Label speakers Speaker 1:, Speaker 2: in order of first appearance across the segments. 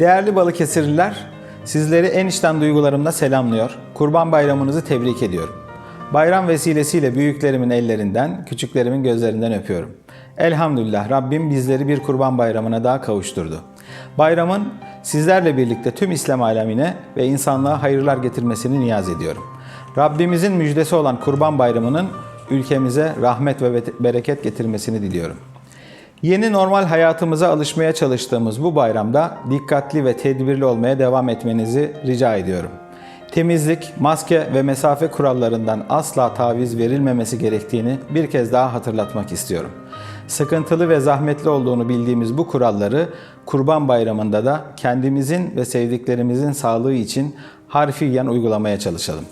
Speaker 1: Değerli Balıkesirliler, sizleri en içten duygularımla selamlıyor. Kurban Bayramınızı tebrik ediyorum. Bayram vesilesiyle büyüklerimin ellerinden, küçüklerimin gözlerinden öpüyorum. Elhamdülillah Rabbim bizleri bir kurban bayramına daha kavuşturdu. Bayramın sizlerle birlikte tüm İslam alemine ve insanlığa hayırlar getirmesini niyaz ediyorum. Rabbimizin müjdesi olan Kurban Bayramı'nın ülkemize rahmet ve bereket getirmesini diliyorum. Yeni normal hayatımıza alışmaya çalıştığımız bu bayramda dikkatli ve tedbirli olmaya devam etmenizi rica ediyorum. Temizlik, maske ve mesafe kurallarından asla taviz verilmemesi gerektiğini bir kez daha hatırlatmak istiyorum. Sıkıntılı ve zahmetli olduğunu bildiğimiz bu kuralları Kurban Bayramı'nda da kendimizin ve sevdiklerimizin sağlığı için harfiyen uygulamaya çalışalım.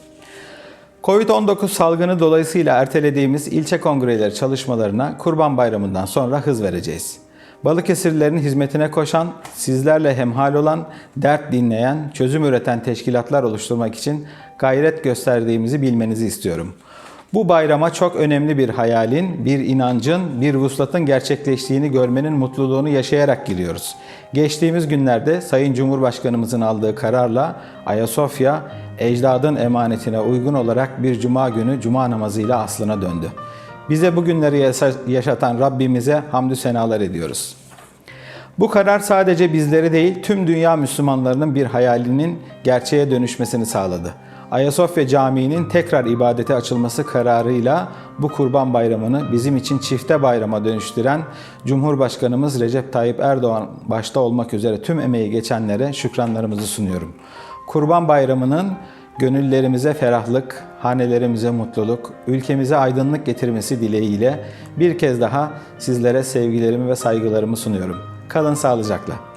Speaker 1: Covid-19 salgını dolayısıyla ertelediğimiz ilçe kongreleri çalışmalarına Kurban Bayramı'ndan sonra hız vereceğiz. Balıkesirlilerin hizmetine koşan, sizlerle hemhal olan, dert dinleyen, çözüm üreten teşkilatlar oluşturmak için gayret gösterdiğimizi bilmenizi istiyorum. Bu bayrama çok önemli bir hayalin, bir inancın, bir vuslatın gerçekleştiğini görmenin mutluluğunu yaşayarak giriyoruz. Geçtiğimiz günlerde Sayın Cumhurbaşkanımızın aldığı kararla Ayasofya, ecdadın emanetine uygun olarak bir cuma günü cuma namazıyla aslına döndü. Bize bu günleri yaşa- yaşatan Rabbimize hamdü senalar ediyoruz. Bu karar sadece bizleri değil, tüm dünya Müslümanlarının bir hayalinin gerçeğe dönüşmesini sağladı. Ayasofya Camii'nin tekrar ibadete açılması kararıyla bu Kurban Bayramı'nı bizim için çifte bayrama dönüştüren Cumhurbaşkanımız Recep Tayyip Erdoğan başta olmak üzere tüm emeği geçenlere şükranlarımızı sunuyorum. Kurban Bayramı'nın gönüllerimize ferahlık, hanelerimize mutluluk, ülkemize aydınlık getirmesi dileğiyle bir kez daha sizlere sevgilerimi ve saygılarımı sunuyorum. Kalın sağlıcakla.